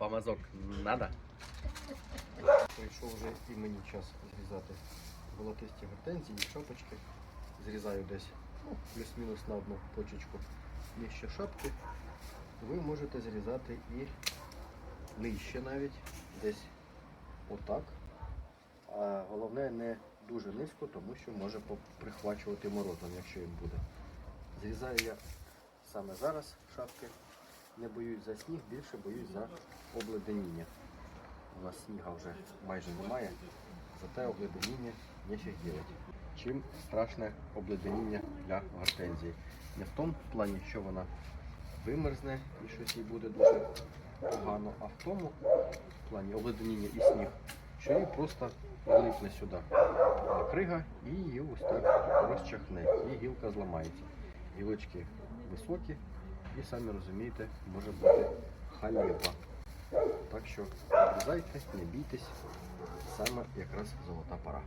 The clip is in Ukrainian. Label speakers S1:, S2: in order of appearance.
S1: помазок надо?
S2: Прийшов вже і мені час зрізати волотисті гортензії, шапочки. Зрізаю десь ну, плюс-мінус на одну почечку нижче шапки. Ви можете зрізати і нижче навіть, десь отак. А головне не дуже низько, тому що може прихвачувати морозом, якщо він буде. Зрізаю я саме зараз шапки. Не боюсь за сніг, більше боюсь за обледеніння. У нас сніга вже майже немає, зате обледеніння нефіг делать. Чим страшне обледеніння для гортензії? Не в тому плані, що вона вимерзне і щось їй буде дуже погано, а в тому плані обледеніння і сніг, що їй просто влипне сюди крига і її ось так розчахне, і гілка зламається. Гілочки високі і самі розумієте, може бути халепа. Так що обрізайте, не бійтесь, саме якраз золота пора.